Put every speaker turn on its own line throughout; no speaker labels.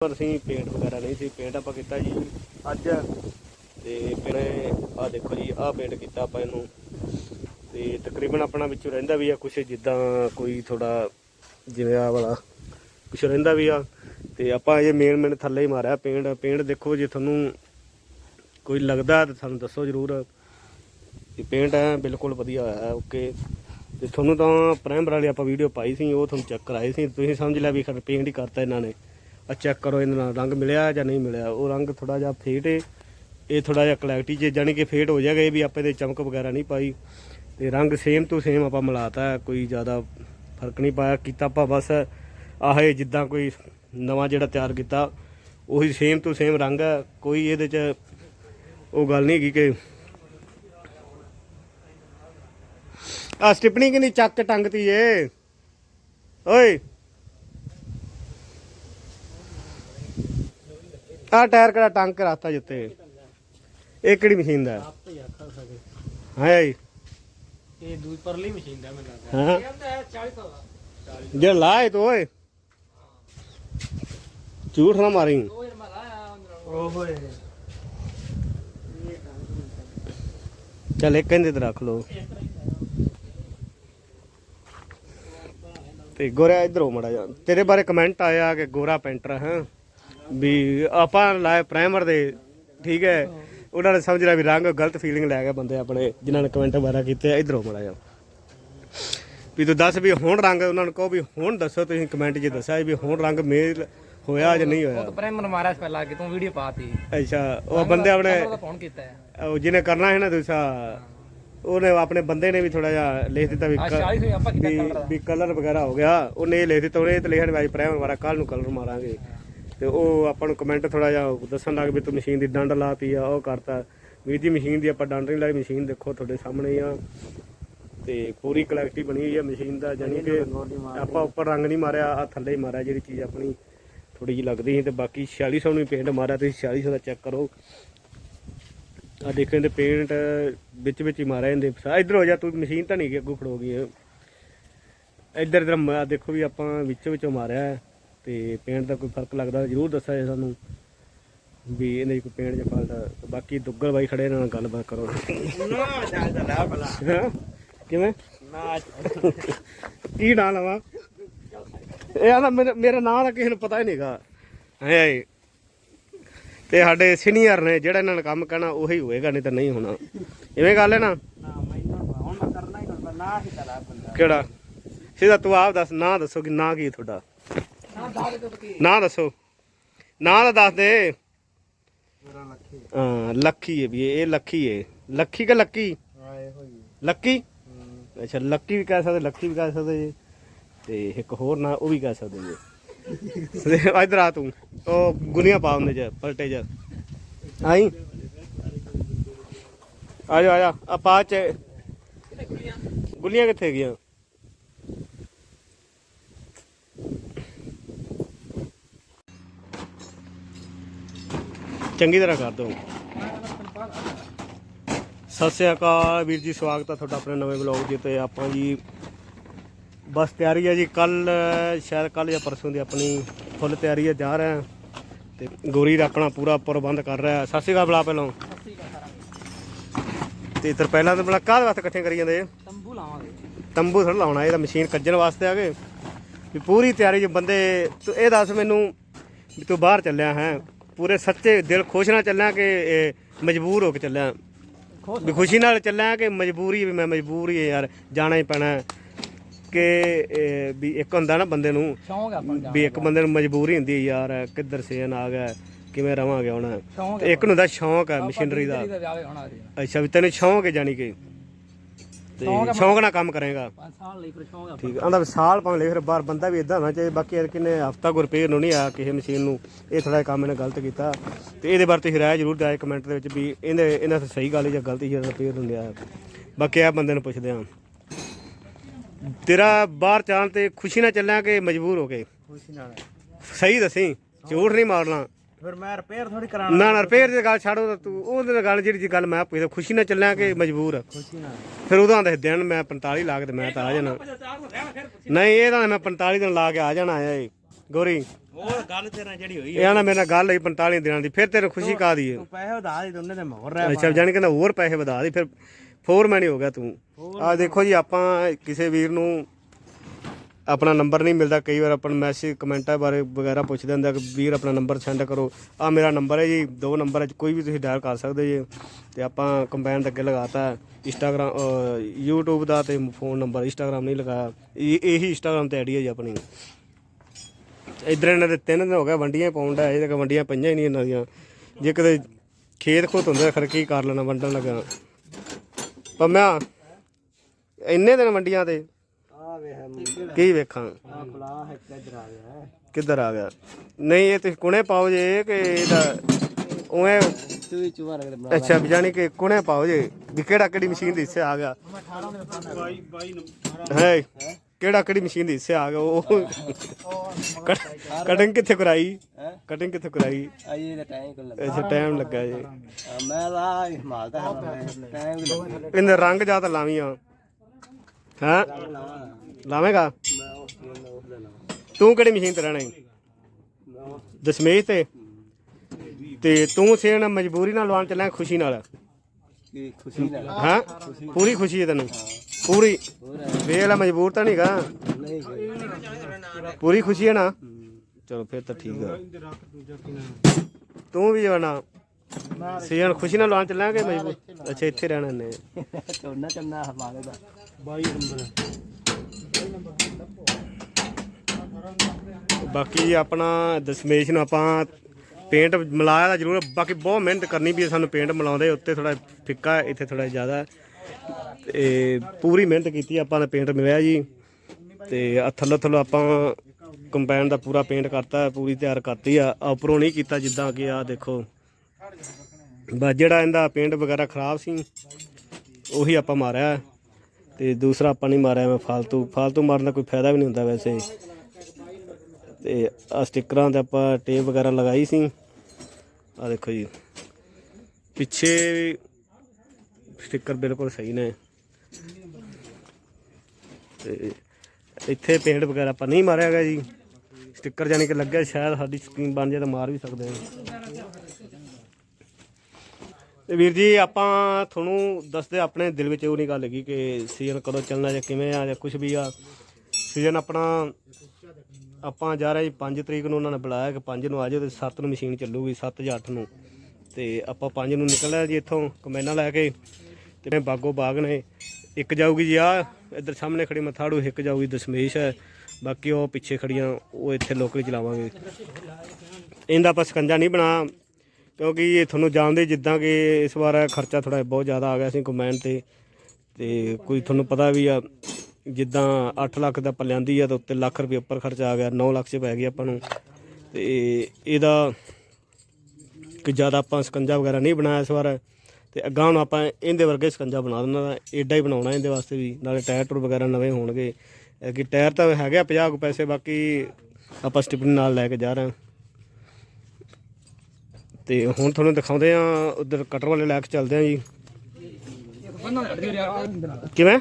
ਪਰ ਅਸੀਂ ਪੇਂਟ ਵਗੈਰਾ ਨਹੀਂ ਸੀ ਪੇਂਟ ਆਪਾਂ ਕੀਤਾ ਜੀ ਅੱਜ। ਤੇ ਫਿਰ ਆ ਦੇਖੋ ਜੀ, ਆਹ ਪੇਂਟ ਕੀਤਾ ਆਪਾਂ ਇਹਨੂੰ। ਤੇ ਤਕਰੀਬਨ ਆਪਣਾ ਵਿੱਚੋਂ ਰਹਿੰਦਾ ਵੀ ਆ ਕੁਛ, ਜਿੱਦਾਂ ਕੋਈ ਥੋੜਾ ਜਿਵੇਂ ਆ ਵਾਲਾ ਕੁਛ ਰਹਿੰਦਾ ਵੀ ਆ। ਤੇ ਆਪਾਂ ਇਹ ਮੇਨ ਮੇਨ ਥੱਲੇ ਹੀ ਮਾਰਿਆ ਪੇਂਟ ਪੇਂਟ ਦੇਖੋ ਜੇ ਤੁਹਾਨੂੰ ਕੋਈ ਲੱਗਦਾ ਤਾਂ ਸਾਨੂੰ ਦੱਸੋ ਜਰੂਰ। ਇਹ ਪੇਂਟ ਹੈ ਬਿਲਕੁਲ ਵਧੀਆ ਹੋਇਆ ਹੈ ਓਕੇ ਤੇ ਤੁਹਾਨੂੰ ਤਾਂ ਪ੍ਰਾਈਮਰ ਵਾਲੀ ਆਪਾਂ ਵੀਡੀਓ ਪਾਈ ਸੀ, ਉਹ ਤੁਹਾਨੂੰ ਚੈੱਕ ਕਰਾਈ ਸੀ। ਤੁਸੀਂ ਸਮਝ ਲਿਆ ਵੀ ਖਰ ਪੇਂਟ ਹੀ ਕਰਤਾ ਇਹਨਾਂ ਨੇ। ਆ ਚੈੱਕ ਕਰੋ ਇਹਨਾਂ ਨਾਲ ਰੰਗ ਮਿਲਿਆ ਜਾਂ ਨਹੀਂ ਮਿਲਿਆ। ਉਹ ਰੰਗ ਥੋੜਾ ਜਿਹਾ ਫੇਟ ਏ। ਇਹ ਥੋੜਾ ਜਿਹਾ ਕਲੈਰਿਟੀ ਜੇ ਜਾਨੀ ਕਿ ਫੇਟ ਹੋ ਜਾਏਗਾ ਇਹ ਵੀ ਆਪਾਂ ਇਹਦੇ ਚਮਕ ਵਗੈਰਾ ਨਹੀਂ ਪਾਈ। ਤੇ ਰੰਗ ਸੇਮ ਟੂ ਸੇਮ ਆਪਾਂ ਮਿਲਾਤਾ ਹੈ, ਕੋਈ ਜ਼ਿਆਦਾ ਫ਼ਰਕ ਨਹੀਂ ਪਾਇਆ। ਕੀਤਾ ਆਪਾਂ ਬਸ ਆਹੇ ਜਿੱਦਾਂ ਕੋਈ ਨਵਾਂ ਜਿਹੜਾ ਤਿਆਰ ਕੀਤਾ ਉਹੀ ਸੇਮ ਟੂ ਸੇਮ ਰੰਗ ਹੈ ਕੋਈ ਇਹਦੇ ਚ ਉਹ ਗੱਲ ਨਹੀਂ ਹੈਗੀ ਕਿ ਆ ਸਟਿਪਣੀ ਕਿੰਨੀ ਚੱਕ ਕੇ ਟੰਗਤੀ ਏ। ਓਏ! ਆ ਟਾਇਰ ਕਿਹੜਾ ਟੰਗ ਕੇ ਜਿੱਤੇ। ਇਹ ਕਿਹੜੀ ਮਸ਼ੀਨ ਦਾ ਹੈ?
ਆਪੇ ਆਖਾ ਸਕੇ
ਹੈ ਜੀ।
ਇਹ ਦੂਜੀ ਪਰਲੀ ਮਸ਼ੀਨ ਦਾ ਮੈਨੂੰ ਲੱਗਦਾ।
ਹਾਂ।
ਇਹ ਹੁੰਦਾ 40 ਦਾ।
ਜੇ ਲਾਏ ਤੋ ਓਏ। ਝੂਠ ਨਾ ਮਾਰੀ।
ਉਹ ਯਾਰ ਅੰਦਰ।
ਚੱਲ ਇੱਕ ਕਹਿੰਦੇ ਤੇ ਰੱਖ ਲੋ ਤੇ ਗੋਰਾ ਇਧਰੋਂ ਮੜਾ ਜਾ ਤੇਰੇ ਬਾਰੇ ਕਮੈਂਟ ਆਇਆ ਕਿ ਗੋਰਾ ਪੈਂਟਰ ਹੈ। ਵੀ ਆਪਾਂ ਲਾਏ ਪ੍ਰਾਈਮਰ ਦੇ ਠੀਕ ਹੈ ਉਹਨਾਂ ਨੇ ਸਮਝ ਲਿਆ ਵੀ ਰੰਗ ਗਲਤ ਫੀਲਿੰਗ ਲੈ ਗਏ ਬੰਦੇ ਆਪਣੇ ਜਿਨ੍ਹਾਂ ਨੇ ਕਮੈਂਟ ਵਗੈਰਾ ਕੀਤੇ ਇਧਰੋਂ ਮੜਾ ਜਾ ਵੀ ਤੂੰ ਦੱਸ ਵੀ ਹੁਣ ਰੰਗ ਉਹਨਾਂ ਨੂੰ ਕਹੋ ਵੀ ਹੁਣ ਦੱਸੋ ਤੁਸੀਂ ਕਮੈਂਟ 'ਚ ਦੱਸਿਆ ਵੀ ਹੁਣ ਰੰਗ ਮੇਲ ਹੋਇਆ ਜਾਂ ਨਹੀਂ ਹੋਇਆ।
ਉਹ ਤਾਂ ਪ੍ਰਾਈਮਰ ਮਾਰਿਆ ਸੀ ਪਹਿਲਾਂ ਕਿ ਤੂੰ ਵੀਡੀਓ ਪਾਤੀ।
ਅੱਛਾ ਉਹ ਬੰਦੇ ਆਪਣੇ
ਉਹਦਾ ਫੋਨ ਕੀਤਾ ਹੈ।
ਉਹ ਜਿਹਨੇ ਕਰਨਾ ਹੈ ਨਾ ਦੂਸਰਾ ਉਹਨੇ ਆਪਣੇ ਬੰਦੇ ਨੇ ਵੀ ਥੋੜਾ ਜਿਹਾ ਲਿਖ ਦਿੱਤਾ ਵੀ
ਆ
ਕ-
40 ਹੋਈ ਆਪਾਂ ਕੀਤਾ
ਵੀ
ਕਲਰ ਦਾ?
ਵੀ ਕਲਰ ਵਗੈਰਾ ਹੋ ਗਿਆ ਉਹਨੇ ਇਹ ਲਿਖ ਦਿੱਤਾ ਉਹਨੇ ਇਹ ਤੇ ਲਿਖਣ ਵਾਲੀ ਪ੍ਰਾਈਮਰ ਮਾਰਾ ਕੱਲ ਨੂੰ ਕਲਰ ਮਾਰਾਂਗੇ। ਤੇ ਉਹ ਆਪਾਂ ਨੂੰ ਕਮੈਂਟ ਥੋੜਾ ਜਿਹਾ ਦੱਸਣ ਲੱਗ ਵੀ ਤੂੰ ਮਸ਼ੀਨ ਦੀ ਡੰਡ ਲਾਤੀ ਆ, ਉਹ ਕਰਤਾ। ਵੀਰ ਜੀ ਮਸ਼ੀਨ ਦੀ ਆਪਾਂ ਡੰਡ ਨਹੀਂ ਲਾਈ, ਮਸ਼ੀਨ ਦੇਖੋ ਤੁਹਾਡੇ ਸਾਹਮਣੇ ਆ। ਤੇ ਪੂਰੀ ਕਲੈਕਟੀ ਬਣੀ ਹੋਈ ਆ ਮਸ਼ੀਨ ਦਾ ਜਾਨੀ ਕਿ ਆਪਾਂ ਉੱਪਰ ਰੰਗ ਨਹੀਂ ਮਾਰਿਆ ਆ ਥੱਲੇ ਹੀ ਮਾਰਿਆ ਜਿਹੜੀ ਚੀਜ਼ ਆਪਣੀ ਥੋੜੀ ਜਿਹੀ ਲੱਗਦੀ ਸੀ ਤੇ ਬਾਕੀ 4600 ਨੂੰ ਹੀ ਪੇਂਟ ਮਾਰਿਆ, ਤੁਸੀਂ 4600 ਦਾ ਚੈੱਕ ਕਰੋ। ਆ ਦੇਖੋ ਇਹਦੇ ਪੇਂਟ ਵਿੱਚ ਵਿੱਚ ਹੀ ਮਾਰਿਆ ਇਹਦੇ। ਇਧਰ ਹੋ ਜਾ, ਤੂੰ ਮਸ਼ੀਨ ਤਾਂ ਨਹੀਂ ਕਿ ਅੱਗੋਂ ਖੜੋ ਗਈ। ਇੱਧਰ ਇਧਰ ਦੇਖੋ ਵੀ ਆਪਾਂ ਵਿੱਚੋਂ ਵਿੱਚੋਂ ਮਾਰਿਆ। ਤੇ ਪੇਂਟ ਦਾ ਕੋਈ ਫ਼ਰਕ ਲੱਗਦਾ ਜਰੂਰ ਦੱਸਿਆ ਜੇ ਸਾਨੂੰ ਵੀ ਇਹਦੇ ਕੋਈ ਪੇਂਟ ਜਾਂ। ਤੇ ਬਾਕੀ ਦੁੱਗਲ ਬਾਈ ਖੜੇ ਨਾਲ ਗੱਲਬਾਤ ਕਰੋ।
ਨਾ ਭਲਾ?
ਕਿਵੇਂ?
ਨਾ
ਕੀ ਨਾਂ ਲਵਾਂ? ਇਹ ਆਦਾ ਮੇਰਾ ਨਾਂ ਦਾ ਕਿਸੇ ਨੂੰ ਪਤਾ ਹੀ ਨਹੀਂਗਾ ਹੈ ਤੇ ਸਾਡੇ ਸੀਨੀਅਰ ਨੇ ਜਿਹੜਾ ਇਹਨਾਂ ਨੇ ਕੰਮ ਕਹਿਣਾ ਉਹੀ ਹੋਏਗਾ ਨਹੀਂ ਤਾਂ ਨਹੀਂ ਹੋਣਾ। ਇਵੇਂ ਗੱਲ ਹੈ ਨਾ?
ਨਾ ਮੈਨੂੰ ਹੁਣ ਮੈਂ ਕਰਨਾ ਹੀ ਕਰਨਾ ਨਾ ਹੀ ਚਲਾ ਬੰਦਾ।
ਕਿਹੜਾ? ਸਿੱਧਾ ਤੂੰ ਆਪ ਦੱਸ ਨਾਂ ਦੱਸੋ ਕਿ ਨਾਂ ਕੀ ਤੁਹਾਡਾ?
ਨਾ
ਦੱਸੋ। ਨਾਂ ਤਾਂ ਦੱਸ ਦੇ।
ਮੇਰਾ ਲੱਖੀ।
ਹਾਂ ਲੱਖੀ ਹੈ ਵੀ ਇਹ ਇਹ ਲੱਖੀ ਹੈ। ਲੱਖੀ ਕਿ ਲੱਕੀ?
ਆਏ ਹੋਈ
ਲੱਕੀ? ਅੱਛਾ ਲੱਕੀ ਵੀ ਕਹਿ ਸਕਦੇ ਲੱਕੀ ਵੀ ਕਹਿ ਸਕਦੇ ਜੀ। ਤੇ ਇੱਕ ਹੋਰ ਨਾਂ ਉਹ ਵੀ ਕਹਿ ਸਕਦੇ ਜੀ। ਇਧਰ ਆ ਤੂੰ। ਉਹ ਗੁਨੀਆਂ ਪਾ ਉਹਦੇ ਚ ਪਲਟੇ ਚ। ਆਈ? ਆ ਜਾ ਆ ਜਾ ਆ ਪਾ ਚ ਗੁੱਲੀਆਂ ਕਿੱਥੇ ਗਈਆਂ? ਚੰਗੀ ਤਰ੍ਹਾਂ ਕਰ ਦੋ ਸਤਿ ਸ਼੍ਰੀ ਅਕਾਲ ਵੀਰ ਜੀ ਸਵਾਗਤ ਹੈ ਤੁਹਾਡਾ ਆਪਣੇ ਨਵੇਂ ਵਲੌਗ ਜੀ ਤੇ ਆਪਾਂ ਜੀ ਬਸ ਤਿਆਰੀ ਹੈ ਜੀ ਕੱਲ ਸ਼ਾਇਦ ਕੱਲ ਜਾਂ ਪਰਸੋਂ ਦੀ ਆਪਣੀ ਫੁੱਲ ਤਿਆਰੀ ਹੈ ਜਾ ਰਹੇ ਹਾਂ ਤੇ ਗੋਰੀ ਦਾ ਆਪਣਾ ਪੂਰਾ ਪ੍ਰਬੰਧ ਕਰ ਰਿਹਾ। ਸਤਿ ਸ਼੍ਰੀ ਅਕਾਲ ਬੁਲਾ ਪਹਿਲਾਂ। ਤੇ ਇਧਰ ਪਹਿਲਾਂ ਤਾਂ ਬਲਾ ਕਾਹਦੇ ਵਾਸਤੇ ਇਕੱਠੇ ਕਰੀ ਜਾਂਦੇ
ਤੰਬੂ ਲਾਵਾਂਗੇ।
ਤੰਬੂ ਥੋੜਾ ਲਾਉਣਾ ਇਹਦਾ ਮਸ਼ੀਨ ਕੱਜਣ ਵਾਸਤੇ ਆ ਗਏ ਵੀ ਪੂਰੀ ਤਿਆਰੀ 'ਚ ਬੰਦੇ ਤੂੰ ਇਹ ਦੱਸ ਮੈਨੂੰ ਵੀ ਤੂੰ ਬਾਹਰ ਚੱਲਿਆ ਹੈ। ਪੂਰੇ ਸੱਚੇ ਦਿਲ ਖੁਸ਼ ਨਾਲ ਚੱਲਿਆ ਕਿ ਇਹ ਮਜਬੂਰ ਹੋ ਕੇ ਚੱਲਿਆ ਵੀ ਖੁਸ਼ੀ ਨਾਲ ਚੱਲਿਆ ਕਿ ਮਜਬੂਰੀ ਵੀ ਮੈਂ ਮਜਬੂਰ ਹੀ ਯਾਰ ਜਾਣਾ ਹੀ ਪੈਣਾ। ਹੈ। ਕਿ ਇਹ ਵੀ ਇੱਕ ਹੁੰਦਾ ਨਾ ਬੰਦੇ ਨੂੰ
ਸ਼ੌਂਕ ਆ
ਵੀ ਇੱਕ ਬੰਦੇ ਨੂੰ ਮਜਬੂਰੀ ਹੁੰਦੀ ਹੈ ਯਾਰ ਕਿੱਧਰ ਸੇਨ ਆ ਗਿਆ ਕਿਵੇਂ ਰਵਾਂਗੇ ਹੁਣ। ਤੇ ਇੱਕ ਨੂੰ ਹੁੰਦਾ ਸ਼ੌਂਕ ਹੈ ਮਸ਼ੀਨਰੀ ਦਾ। ਅੱਛਾ ਵੀ ਤੈਨੂੰ ਸ਼ੌਂਕ ਹੈ ਜਾਨੀ ਕਿ? ਤੇ
ਸ਼ੌਂਕ ਹੈ
ਨਾਲ ਕੰਮ ਕਰੇਗਾ।
5 ਸਾਲ ਲਈ ਸ਼ੌਂਕ ਆ
ਠੀਕ ਆਂਦਾ ਵੀ ਸਾਲ ਭਾਵੇਂ ਲੈ ਫਿਰ ਬਾਹਰ ਬੰਦਾ ਵੀ ਇਦਾਂ ਹੋਣਾ ਚਾਹੀਦਾ ਬਾਕੀ ਯਾਰ ਕਿਨੇ ਹਫਤਾ ਕੋ ਰਿਪੇਅਰ ਨੂੰ ਨਹੀਂ ਆ ਕਿਸੇ ਮਸ਼ੀਨ ਨੂੰ ਇਹ ਥੋੜਾ ਕੰਮ ਇਹਨੇ ਗਲਤ ਕੀਤਾ। ਤੇ ਇਹਦੇ ਬਾਰੇ ਤੁਸੀਂ ਰਾਏ ਜ਼ਰੂਰ ਦਿਓ ਕਮੈਂਟ ਦੇ ਵਿੱਚ ਵੀ ਇਹਦੇ ਇਹਨਾਂ ਤੇ ਸਹੀ ਗੱਲ ਹੈ ਜਾਂ ਗਲਤੀ ਜਿਹੜਾ ਰਿਪੇਅਰ ਹੁੰਦੇ ਆ ਬਾਕੀ ਆ ਬੰਦੇ ਨੂੰ ਪੁੱਛਦੇ ਆ ਤੇਰਾ ਬਾਹਰ ਜਾਣ ਤੇ ਖੁਸ਼ੀ ਨਾਲ ਚੱਲਿਆ ਕਿ ਮਜਬੂਰ ਹੋ ਕੇ?
ਖੁਸ਼ੀ ਨਾਲ।
ਸਹੀ ਦੱਸੀ ਝੂਠ ਨਹੀਂ ਮਾਰਨਾ।
ਫਿਰ ਮੈਂ ਰਿਪੇਅਰ ਥੋੜੀ ਕਰਾਣਾ
ਨਾ ਨਾ ਰਿਪੇਅਰ ਦੀ ਗੱਲ ਛੱਡੋ ਤਾਂ ਤੂੰ ਉਹਦੇ ਨਾਲ ਗੱਲ ਜਿਹੜੀ ਜੀ ਗੱਲ ਮੈਂ ਪੁੱਛਦਾ ਖੁਸ਼ੀ ਨਾਲ ਚੱਲਿਆ ਕਿ ਮਜਬੂਰ? ਆ?
ਖੁਸ਼ੀ ਨਾਲ।
ਫਿਰ ਉਦੋਂ ਆਂਦੇ ਦਿਨ ਮੈਂ 45 ਲਾ ਕੇ ਤੇ ਮੈਂ ਤਾਂ ਆ ਜਾਣਾ। ਨਹੀਂ ਇਹ ਤਾਂ ਮੈਂ 45 ਦਿਨ ਲਾ ਕੇ ਆ ਜਾਣਾ ਆਇਆ ਏ ਗੋਰੀ
ਹੋਰ ਗੱਲ ਤੇਰਾ ਜਿਹੜੀ ਹੋਈ
ਇਹ ਨਾ ਮੇਰੇ ਨਾਲ ਗੱਲ ਹੋਈ 45 ਦਿਨਾਂ ਦੀ ਫਿਰ ਤੈਨੂੰ ਖੁਸ਼ੀ ਕਾਦੀ ਏ
ਤੂੰ ਪੈਸੇ ਵਧਾ ਦੇ ਦੋਨੇ ਤੇ ਮੋਹਰ ਰਹਿ
ਅੱਛਾ ਜਾਣੀ ਕਹਿੰਦਾ ਹੋਰ ਪੈਸੇ ਵਧਾ ਦੇ ਫਿਰ ਫੋਰਮੈਨ ਹੀ ਹੋ ਗਿਆ ਤੂੰ। ਆ ਦੇਖੋ ਜੀ ਆਪਾਂ ਕਿਸੇ ਵੀਰ ਨੂੰ ਆਪਣਾ ਨੰਬਰ ਨਹੀਂ ਮਿਲਦਾ, ਕਈ ਵਾਰ ਆਪਾਂ ਮੈਸੇਜ ਕਮੈਂਟਾਂ ਬਾਰੇ ਵਗੈਰਾ ਪੁੱਛਦੇ ਹੁੰਦੇ ਆ ਕਿ ਵੀਰ ਆਪਣਾ ਨੰਬਰ ਸੈਂਡ ਕਰੋ। ਆ ਮੇਰਾ ਨੰਬਰ ਹੈ ਜੀ, ਦੋ ਨੰਬਰ ਹੈ, ਕੋਈ ਵੀ ਤੁਸੀਂ ਡਾਇਲ ਕਰ ਸਕਦੇ ਜੀ। ਤੇ ਆਪਾਂ ਕੰਬਾਈਨ ਦੇ ਅੱਗੇ ਲਗਾਤਾ ਇੰਸਟਾਗ੍ਰਾਮ YouTube ਦਾ ਤੇ ਫੋਨ ਨੰਬਰ ਇੰਸਟਾਗ੍ਰਾਮ ਨਹੀਂ ਲਗਾਇਆ। ਇਹੀ ਇੰਸਟਾਗ੍ਰਾਮ ਤੇ ਆਈਡੀ ਹੈ ਜੀ ਆਪਣੀ। ਇਧਰ ਇਹਨਾਂ ਦੇ ਤਿੰਨ ਦਿਨ ਹੋ ਗਏ, ਵੰਡੀਆਂ ਪਾਉਣ ਦਾ ਇਹ ਤੱਕ ਵੰਡੀਆਂ ਪਈਆਂ ਹੀ ਨਹੀਂ ਇਹਨਾਂ ਦੀਆਂ। ਜੇ ਕਦੇ ਖੇਤ ਖੋਤ ਹੁੰਦੇ ਫਿਰ ਕੀ ਕਰ ਲੈਣਾ, ਵੰਡਣ ਲੱਗਾ ਪੰਮਿਆ, ਇੰਨੇ ਦਿਨ ਵੰਡੀਆਂ ਤੇ। ਕੀ ਵੇਖਾਂ?
ਆ ਬਲਾ ਹੈ ਕਿੱਧਰ ਆ ਗਿਆ।
ਕਿੱਧਰ ਆ ਗਿਆ? ਨਹੀਂ ਇਹ ਤੁਸੀਂ ਕੁਣੇ ਪਾਓ ਜੇ ਕਿ ਇਹਦਾ ਉਵੇਂ
ਤੂੰ
ਅੱਛਾ ਵੀ ਜਾਣੀ ਕਿ ਕੁਣੇ ਪਾਓ ਜੇ। ਵੀ ਕਿਹੜਾ ਕਿਹੜੀ ਮਸ਼ੀਨ ਦੇ ਹਿੱਸੇ ਆ ਗਿਆ? ਹੈ ਕਿਹੜਾ ਕਿਹੜੀ ਮਸ਼ੀਨ ਦੇ ਹਿੱਸੇ ਆ ਗਿਆ ਉਹ? ਕਟਿੰਗ ਕਿੱਥੇ ਕਰਾਈ? ਕਟਿੰਗ ਕਿੱਥੇ ਕਰਾਈ?
ਆਈ ਇਹਦਾ ਟਾਈਮ ਲੱਗਾ?
ਅੱਛਾ ਟਾਈਮ ਲੱਗਾ ਜੇ।
ਮੈਂ ਲਾ ਹਿਮਾਲ ਦਾ ਟਾਈਮ ਲੱਗਾ।
ਰੰਗ ਜਾਂ ਤਾਂ ਲਾਵੀਆਂ? ਹਾਂ? ਲਾਵੇਂਗਾ?
ਮੈਂ ਉਸ ਨੂੰ ਉਸ ਲੈਣਾ
ਤੂੰ ਕਿਹੜੀ ਮਸ਼ੀਨ ਤੇ ਰਹਿਣਾ?
ਮੈਂ ਉਸ
ਦਸ਼ਮੇਸ਼ ਤੇ? ਤੇ ਤੂੰ ਸੇਣ ਮਜਬੂਰੀ ਨਾਲ ਲਵਾਉਣ ਚੱਲਿਆ ਖੁਸ਼ੀ ਨਾਲ?
ਕੀ ਖੁਸ਼ੀ ਨਾਲ?
ਹਾਂ? ਪੂਰੀ ਖੁਸ਼ੀ ਹੈ ਤੈਨੂੰ? ਪੂਰੀ?
ਹੋਰ
ਵੇਖ ਲੈ ਮਜਬੂਰ ਤਾਂ ਨਹੀਂਗਾ
ਨਹੀਂ
ਪੂਰੀ ਖੁਸ਼ੀ ਹੈ ਨਾ? ਚਲੋ ਫਿਰ ਤਾਂ ਠੀਕ ਆ। ਤੂੰ ਵੀ ਜਾਣਾ ਸੇਣ ਖੁਸ਼ੀ ਨਾਲ ਲਵਾਉਣ ਚੱਲਿਆ ਕਿ ਮਜਬੂਰ ਅੱਛਾ ਇੱਥੇ ਰਹਿਣਾ ਨੇ
ਚੋਨਾ ਚੰਨਾ ਹਮਾਰੇ ਦਾ। 22 ਨੰਬਰ।
ਬਾਕੀ ਆਪਣਾ ਦਸਮੇਸ਼ ਨੂੰ ਆਪਾਂ ਪੇਂਟ ਮਿਲਾਇਆ ਤਾਂ ਜ਼ਰੂਰ, ਬਾਕੀ ਬਹੁਤ ਮਿਹਨਤ ਕਰਨੀ ਵੀ ਸਾਨੂੰ ਪੇਂਟ ਮਿਲਾਉਂਦੇ ਉੱਤੇ ਥੋੜਾ ਫਿੱਕਾ ਇੱਥੇ ਥੋੜਾ ਜ਼ਿਆਦਾ ਤੇ ਪੂਰੀ ਮਿਹਨਤ ਕੀਤੀ ਆਪਾਂ ਨੇ ਪੇਂਟ ਮਿਲਿਆ ਜੀ। ਤੇ ਆ ਥੱਲੇ ਆਪਾਂ ਕੰਪੈਨ ਦਾ ਪੂਰਾ ਪੇਂਟ ਕਰਤਾ ਪੂਰੀ ਤਿਆਰ ਕਰਤੀ ਆ। ਉੱਪਰੋਂ ਨਹੀਂ ਕੀਤਾ ਜਿੱਦਾਂ ਕਿ ਆ ਦੇਖੋ। ਬਸ ਜਿਹੜਾ ਇਹਦਾ ਪੇਂਟ ਵਗੈਰਾ ਖਰਾਬ ਸੀ, ਉਹੀ ਆਪਾਂ ਮਾਰਿਆ। ਤੇ ਦੂਸਰਾ ਆਪਾਂ ਨਹੀਂ ਮਾਰਿਆ ਮੈਂ ਫालतू ਫालतू ਮਾਰਨ ਦਾ ਕੋਈ ਫਾਇਦਾ ਵੀ ਨਹੀਂ ਹੁੰਦਾ ਵੈਸੇ। ਤੇ ਆ ਸਟਿੱਕਰਾਂ ਤੇ ਆਪਾਂ ਟੇਪ ਵਗੈਰਾ ਲਗਾਈ ਸੀ। ਆ ਦੇਖੋ ਜੀ। ਪਿੱਛੇ ਸਟicker ਬਿਲਕੁਲ ਸਹੀ ਨੇ। ਤੇ ਇੱਥੇ ਪੇਂਟ ਵਗੈਰਾ ਆਪਾਂ ਨਹੀਂ ਮਾਰਿਆ ਗਿਆ ਜੀ। ਸਟicker ਜਾਨੀ ਕਿ ਲੱਗਿਆ ਸ਼ਾਇਦ ਸਾਡੀ ਸਕੀਮ ਬਣ ਜਾਏ ਤਾਂ ਮਾਰ ਵੀ ਸਕਦੇ ਹਾਂ। ਤੇ ਵੀਰ ਜੀ, ਆਪਾਂ ਤੁਹਾਨੂੰ ਦੱਸਦੇ ਆਪਣੇ ਦਿਲ ਵਿੱਚ ਉਹ ਨਹੀਂ ਗੱਲ ਹੈਗੀ ਕਿ ਸੀਜ਼ਨ ਕਦੋਂ ਚੱਲਣਾ ਜਾਂ ਕਿਵੇਂ ਆ ਜਾਂ ਕੁਝ ਵੀ ਆ। ਸੀਜ਼ਨ ਆਪਣਾ ਆਪਾਂ ਜਾ ਰਹੇ ਜੀ 5 ਤਰੀਕ ਨੂੰ ਉਹਨਾਂ ਨੇ ਬੁਲਾਇਆ ਕਿ 5 ਨੂੰ ਆ ਜਾਓ ਤੇ 7 ਨੂੰ ਮਸ਼ੀਨ ਚੱਲੂਗੀ 7 ਜਾਂ 8 ਨੂੰ। ਤੇ ਆਪਾਂ 5 ਨੂੰ ਨਿਕਲਿਆ ਜੀ ਇੱਥੋਂ ਕਮੈਨਾ ਲੈ ਕੇ ਤੇ ਮੈਂ ਬਾਗੋ ਬਾਗ ਨੇ। ਇੱਕ ਜਾਊਗੀ ਜੀ ਆ ਇੱਧਰ ਸਾਹਮਣੇ ਖੜੀ ਮਥਾੜੂ, ਇੱਕ ਜਾਊਗੀ ਦਸ਼ਮੇਸ਼ ਹੈ। ਬਾਕੀ ਉਹ ਪਿੱਛੇ ਖੜੀਆਂ, ਉਹ ਇੱਥੇ ਲੋਕਲ ਚਲਾਵਾਂਗੇ। ਇਹਦਾ ਆਪਾਂ ਸਕੰਜਾ ਨਹੀਂ ਬਣਾ, ਕਿਉਂਕਿ ਇਹ ਤੁਹਾਨੂੰ ਜਾਣਦੇ ਜਿੱਦਾਂ ਕਿ ਇਸ ਵਾਰ ਖਰਚਾ ਥੋੜਾ ਬਹੁਤ ਜ਼ਿਆਦਾ ਆ ਗਿਆ ਸੀ ਕਮੈਨ ਤੇ। ਤੇ ਕੋਈ ਤੁਹਾਨੂੰ ਪਤਾ ਵੀ ਆ ਜਿੱਦਾਂ 8 ਲੱਖ ਦਾ ਆਪਾਂ ਲਿਆਂਦੀ ਆ ਤਾਂ ਉੱਤੇ ਲੱਖ ਰੁਪਏ ਉੱਪਰ ਖਰਚਾ ਆ ਗਿਆ 9 ਲੱਖ ਚ ਪੈ ਗਈ ਆਪਾਂ ਨੂੰ। ਤੇ ਇਹਦਾ ਕਿ ਜ਼ਿਆਦਾ ਆਪਾਂ ਸਕੰਜਾ ਵਗੈਰਾ ਨਹੀਂ ਬਣਾਇਆ ਇਸ ਵਾਰ। ਤੇ ਅੱਗਾਂ ਹੁਣ ਆਪਾਂ ਇਹਦੇ ਵਰਗੇ ਸਕੰਜਾ ਬਣਾ ਦੇਣਾ ਏਡਾ ਹੀ ਬਣਾਉਣਾ ਇਹਦੇ ਵਾਸਤੇ ਵੀ ਨਾਲੇ ਟਾਇਰ ਟੂਰ ਵਗੈਰਾ ਨਵੇਂ ਹੋਣਗੇ। ਕਿ ਟਾਇਰ ਤਾਂ ਹੈਗੇ ਆ 50 ਕੁ ਪੈਸੇ ਬਾਕੀ ਆਪਾਂ ਸਟਿਪਨੀ ਨਾਲ ਲੈ ਕੇ ਜਾ ਰਹੇ ਹਾਂ। ਤੇ ਹੁਣ ਤੁਹਾਨੂੰ ਦਿਖਾਉਂਦੇ ਆ ਉਧਰ ਕਟਰ ਵਾਲੇ ਲੈ ਕੇ ਚੱਲਦੇ ਆ ਜੀ। ਕਿਵੇਂ?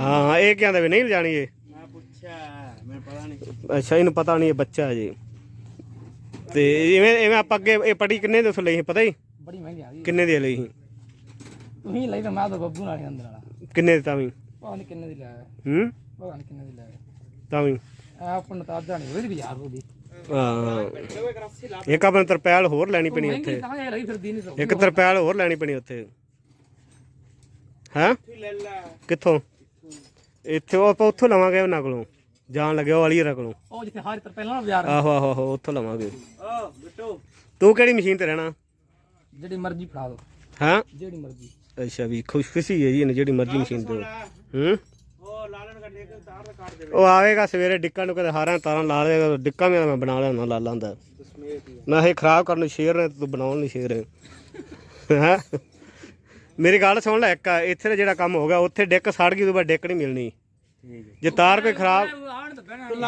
ਹਾਂ ਇਹ ਕਹਿੰਦਾ ਵੀ ਨਹੀਂ ਲਿਜਾਣੀ ਇਹ?
ਮੈਂ ਪੁੱਛਿਆ ਮੈਨੂੰ ਪਤਾ ਨਹੀਂ
ਅੱਛਾ ਇਹਨੂੰ ਪਤਾ ਨਹੀਂ ਇਹ ਬੱਚਾ ਹੈ ਜੀ ਤੇ ਇਵੇਂ ਇਵੇਂ ਆਪਾਂ ਅੱਗੇ ਇਹ ਪੜੀ ਕਿੰਨੇ ਦੇ ਉਸ ਲਈ ਸੀ ਪਤਾ ਹੀ?
ਬੜੀ ਮਹਿੰਗੀ ਆ ਗਈ।
ਕਿੰਨੇ ਦੀ ਲਈ ਸੀ?
ਤੁਸੀਂ ਲਈ ਤਾਂ ਮੈਂ ਤਾਂ ਬੱਬੂ ਨਾਲ ਹੀ ਅੰਦਰ ਵਾਲਾ
ਕਿੰਨੇ ਦੀ ਤਾਂ ਵੀ?
ਪਤਾ ਨਹੀਂ ਕਿੰਨੇ ਦੀ ਲਾਇਆ
ਹੂੰ?
ਪਤਾ ਨਹੀਂ ਕਿੰਨੇ ਦੀ ਲਾਇਆ
ਤਾਂ ਵੀ।
ਆਪ ਨੂੰ ਤਾਂ ਜਾਣੀ ਉਹਦੀ ਵੀ ਯਾਰ ਉਹਦੀ
ਹਾਂ। ਇੱਕ ਆਪਣਾ ਤਰਪੈਲ ਹੋਰ ਲੈਣੀ ਪੈਣੀ ਉੱਥੇ।
ਤਾਂ ਇਹ ਲਈ ਫਿਰਦੀ ਨਹੀਂ
ਇੱਕ ਤਰਪੈਲ ਹੋਰ ਲੈਣੀ ਪੈਣੀ ਉੱਥੇ। ਹੈਂ?
ਲੈ ਲੈ
ਕਿੱਥੋਂ? ਇੱਥੇ ਉਹ ਆਪਾਂ ਉੱਥੋਂ ਲਵਾਂਗੇ ਉਹਨਾਂ ਕੋਲੋਂ। ਜਾਣ ਲੱਗਿਆ ਉਹ ਵਾਲੀ ਕੋਲੋਂ।
ਉਹ ਜਿੱਥੇ ਹਾਰੀ ਤਰ ਪਹਿਲਾਂ ਬਾਜ਼ਾਰ
ਆਹੋ ਆਹੋ ਆਹੋ ਉੱਥੋਂ ਲਵਾਂਗੇ।
ਆ ਬਿੱਟੋ
ਤੂੰ ਕਿਹੜੀ ਮਸ਼ੀਨ ਤੇ ਰਹਿਣਾ?
ਜਿਹੜੀ ਮਰਜ਼ੀ ਫੜਾ ਦੋ।
ਹਾਂ?
ਜਿਹੜੀ ਮਰਜ਼ੀ।
ਅੱਛਾ ਵੀ ਖੁਸ਼ ਖੁਸ਼ੀ ਹੈ ਜੀ ਇਹਨੂੰ ਜਿਹੜੀ ਮਰਜ਼ੀ ਮਸ਼ੀਨ ਤੇ। ਹੂੰ?
ਉਹ ਲਾਲਣ ਕੱਢੇ ਕੇ ਤਾਰ ਦਾ ਕੱਢ ਦੇ
ਉਹ ਆਵੇਗਾ ਸਵੇਰੇ ਡਿੱਕਾਂ ਨੂੰ ਕਦੇ ਹਾਰਾਂ ਤਾਰਾਂ ਲਾ ਦੇਗਾ ਡਿੱਕਾਂ ਵੀ ਮੈਂ ਬਣਾ ਲਿਆਉਣਾ ਲਾ ਲਾਂਦਾ ਮੈਂ ਇਹ ਖਰਾਬ ਕਰਨ ਨੂੰ ਸ਼ੇਰ ਨੇ ਤੂੰ ਬਣਾਉਣ ਨੂੰ ਸ਼ੇਰ ਹੈ? ਮੇਰੀ ਗੱਲ ਸੁਣ ਲੈ ਇੱਕ ਇੱਥੇ ਦਾ ਜਿਹੜਾ ਕੰਮ ਹੋ ਗਿਆ ਉੱਥੇ ਡਿੱਕ ਸੜ ਗਈ ਉਹ ਬਾਅਦ ਡਿੱਕ ਨਹੀਂ ਮਿਲਣੀ। ਜੇ ਤਾਰ ਕੋਈ ਖਰਾਬ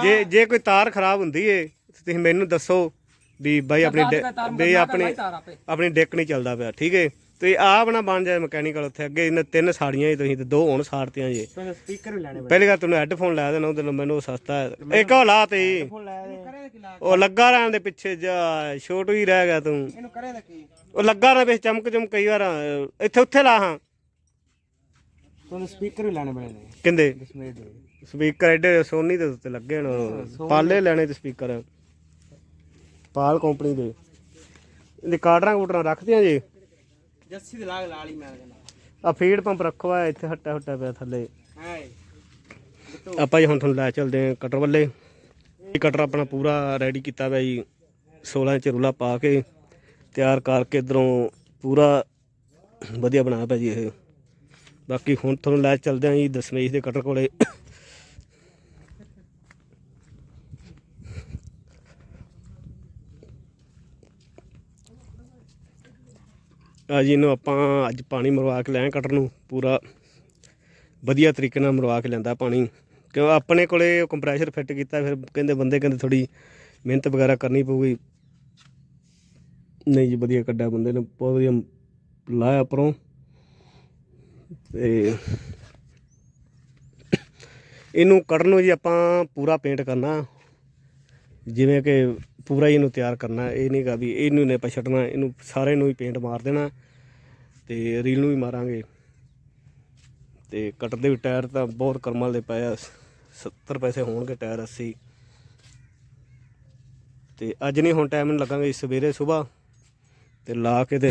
ਜੇ ਜੇ ਕੋਈ ਤਾਰ ਖਰਾਬ ਹੁੰਦੀ ਏ ਤੁਸੀਂ ਮੈਨੂੰ ਦੱਸੋ ਵੀ ਬਾਈ ਆਪਣੀ ਡਿ- ਵੀ ਆਪਣੀ ਆਪਣੀ ਡਿੱਕ ਨਹੀਂ ਚੱਲਦਾ ਪਿਆ ਠੀਕ ਏ? ਤੁਸੀਂ ਆਪ ਨਾ ਬਣ ਜਾਏ ਮਕੈਨੀਕਲ ਉੱਥੇ ਅੱਗੇ ਇਹਨੇ ਤਿੰਨ ਸਾੜੀਆਂ ਹੀ ਤੁਸੀਂ ਤੇ ਦੋ ਹੁਣ ਸਾੜਤੀਆਂ ਜੀ।
ਤੁਹਾਨੂੰ ਸਪੀਕਰ ਵੀ ਲੈਣੇ
ਪਹਿਲੀ ਗੱਲ ਤੈਨੂੰ ਹੈੱਡਫੋਨ ਲੈ ਦੇਣਾ ਉਹਦੇ ਨਾਲ ਮੈਨੂੰ ਸਸਤਾ ਹੈ। ਇੱਕ ਉਹ ਲਾ ਤੀ।
ਫੋਨ ਲੈ ਦੇ।
ਉਹ ਲੱਗਾ ਰਹਿਣ ਦੇ ਪਿੱਛੇ ਜਾ ਛੋਟੂ ਹੀ ਰਹਿ ਗਿਆ ਤੂੰ।
ਇਹਨੂੰ ਕਰੇ ਦਾ ਕੀ?
ਉਹ ਲੱਗਾ ਰਹੇ ਵਿੱਚ ਚਮਕ ਚਮਕ ਕਈ ਵਾਰ ਇੱਥੇ ਉੱਥੇ ਲਾ ਹਾਂ।
ਤੁਹਾਨੂੰ ਸਪੀਕਰ ਵੀ ਲੈਣੇ ਪੈਣੇ ਨੇ।
ਕਿੰਦੇ?
ਦਸਵੇਂ ਦੇ।
ਸਪੀਕਰ ਐਡੇ ਸੋਨੀ ਦੇ ਉੱਤੇ ਲੱਗੇ ਨੇ ਪਾਲੇ ਲੈਣੇ ਤੇ ਸਪੀਕਰ ਪਾਲ ਕੰਪਨੀ ਦੇ। ਇਹਦੇ ਕਾਰਡਰਾਂ ਕੂਟਰਾਂ ਰੱਖਦੀਆਂ ਜੀ।
ਜੱਸੀ ਦੇ ਲਾਗ ਲਾਲੀ ਮੈਂ ਕਹਿੰਦਾ।
ਆ ਫੀਡ ਪੰਪ ਰੱਖੋ ਆ ਇੱਥੇ ਹੱਟਾ ਹੱਟਾ ਪਿਆ ਥੱਲੇ।
ਹਾਏ
ਆਪਾਂ ਜੀ ਹੁਣ ਤੁਹਾਨੂੰ ਲੈ ਚੱਲਦੇ ਆ ਕਟਰ ਵੱਲੇ। ਇਹ ਕਟਰ ਆਪਣਾ ਪੂਰਾ ਰੈਡੀ ਕੀਤਾ ਪਿਆ ਜੀ 16 ਇੰਚ ਰੂਲਾ ਪਾ ਕੇ ਤਿਆਰ ਕਰਕੇ ਇਧਰੋਂ ਪੂਰਾ ਵਧੀਆ ਬਣਾਇਆ ਪਿਆ ਜੀ ਇਹ। ਬਾਕੀ ਹੁਣ ਤੁਹਾਨੂੰ ਲੈ ਚੱਲਦੇ ਆ ਜੀ ਦਸਮੇਸ਼ ਦੇ ਕਟਰ ਕੋਲੇ। ਆ ਜੀ, ਇਹਨੂੰ ਆਪਾਂ ਅੱਜ ਪਾਣੀ ਮਰਵਾ ਕੇ ਲੈ ਕਟਰ ਨੂੰ, ਪੂਰਾ ਵਧੀਆ ਤਰੀਕੇ ਨਾਲ ਮਰਵਾ ਕੇ ਲੈਂਦਾ ਪਾਣੀ। ਕਿਉਂ ਆਪਣੇ ਕੋਲੇ ਕੰਪਰੈਸ਼ਰ ਫਿੱਟ ਕੀਤਾ, ਫਿਰ ਕਹਿੰਦੇ ਬੰਦੇ ਕਹਿੰਦੇ ਥੋੜੀ ਮਿਹਨਤ ਵਗੈਰਾ ਕਰਨੀ ਪਊਗੀ। ਨਹੀਂ ਜੀ, ਵਧੀਆ ਕੱਢਿਆ ਬੰਦੇ ਨੇ, ਬਹੁਤ ਵਧੀਆ ਲਾਇਆ ਪਰੋਂ ਤੇ ਇਹਨੂੰ ਕੱਢਣ ਨੂੰ ਜੀ ਆਪਾਂ ਪੂਰਾ ਪੇਂਟ ਕਰਨਾ। ਜਿਵੇਂ ਕਿ ਪੂਰਾ ਹੀ ਇਹਨੂੰ ਤਿਆਰ ਕਰਨਾ, ਇਹ ਨਹੀਂ ਗਾ ਵੀ ਇਹਨੂੰ ਨੇ ਪਛੜਨਾ ਇਹਨੂੰ ਸਾਰੇ ਨੂੰ ਹੀ ਪੇਂਟ ਮਾਰ ਦੇਣਾ ਤੇ ਰੀਲ ਨੂੰ ਵੀ ਮਾਰਾਂਗੇ। ਤੇ ਕਟਰ ਦੇ ਵੀ ਟਾਇਰ ਤਾਂ ਬਹੁਤ ਕਰਮਾਲ ਦੇ ਪਏ ਆ 70 ਪੈਸੇ ਹੋਣਗੇ ਟਾਇਰ 80 ਤੇ ਅੱਜ ਨਹੀਂ, ਹੁਣ ਟਾਈਮ ਨੂੰ ਲੱਗਾਂਗੇ ਸਵੇਰੇ ਸਵੇਰ ਤੇ ਲਾ ਕੇ ਤੇ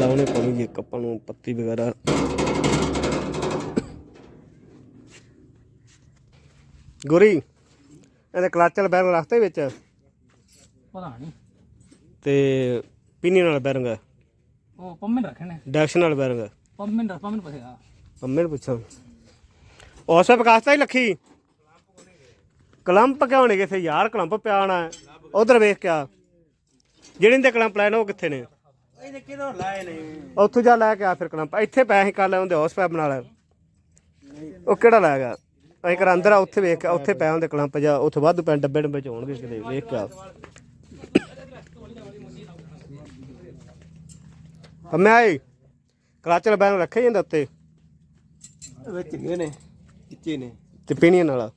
ਲਾਉਣੇ ਪਾਣੀ ਜੀ ਕੱਪਾਂ ਨੂੰ ਪੱਤੀ ਵਗੈਰਾ। ਗੁਰੀ ਇਹਦੇ ਕਲਾਚਲ ਬੈਰੰਗ ਰੱਖਤੇ ਵਿੱਚ?
ਪਤਾ ਨਹੀਂ।
ਤੇ ਪੀਨੀ ਨਾਲ ਬੈਰੰਗ?
ਉਹ ਪੰਮੇ ਰੱਖਣੇ।
ਡੈਕਸ਼ਨ ਨਾਲ ਬੈਰੰਗ?
ਪੰਮੇ ਦਾ ਪੰਮੇ ਪਤਾ
ਅੰਮੇ ਨੂੰ ਪੁੱਛਾਂ। ਉਸੇ ਵਿਕਾਸਤਾ ਹੀ ਲੱਖੀ? ਕਲੰਪ ਕਿਉਂ ਨਹੀਂ ਕਿਥੇ? ਯਾਰ ਕਲੰਪ ਪਿਆਣਾ ਉਧਰ ਵੇਖ ਕਿਆ ਜਿਹੜੇ ਦੇ ਕਲੰਪ ਲੈਣ ਉਹ ਕਿੱਥੇ ਨੇ?
ਇਹਦੇ ਕਿਦੋਂ ਲਾਏ ਨੇ।
ਉੱਥੋਂ ਜਾ ਲੈ ਕੇ ਆ ਫਿਰ ਕਲੰਪ। ਇੱਥੇ ਪੈਸੇ ਕਰ ਲੈ ਹੁੰਦੇ ਉਸ ਪੈਪ ਨਾਲ। ਉਹ ਕਿਹੜਾ ਲੈ ਗਿਆ? ਅਸੀਂ ਕਰ ਅੰਦਰ ਆ ਉੱਥੇ ਵੇਖ ਕੇ ਉੱਥੇ ਪੈ ਹੁੰਦੇ ਕਲੰਪ ਜਾ ਉੱਥੇ ਵਾਧੂ ਪੈਣ ਡੱਬੇ ਡੱਬੇ ਚ ਹੋਣਗੇ ਕਿਤੇ ਵੇਖ ਕੇ ਆ। ਅੰਮੇ ਆਈ ਕਲਾਚਲ ਬੈਨ ਰੱਖੇ ਜਾਂਦਾ ਉੱਤੇ?
ਵਿੱਚ ਗਏ ਨੇ ਕਿੱਚੇ ਨੇ।
ਤੇ ਪੀਣੀਆਂ ਨਾਲ?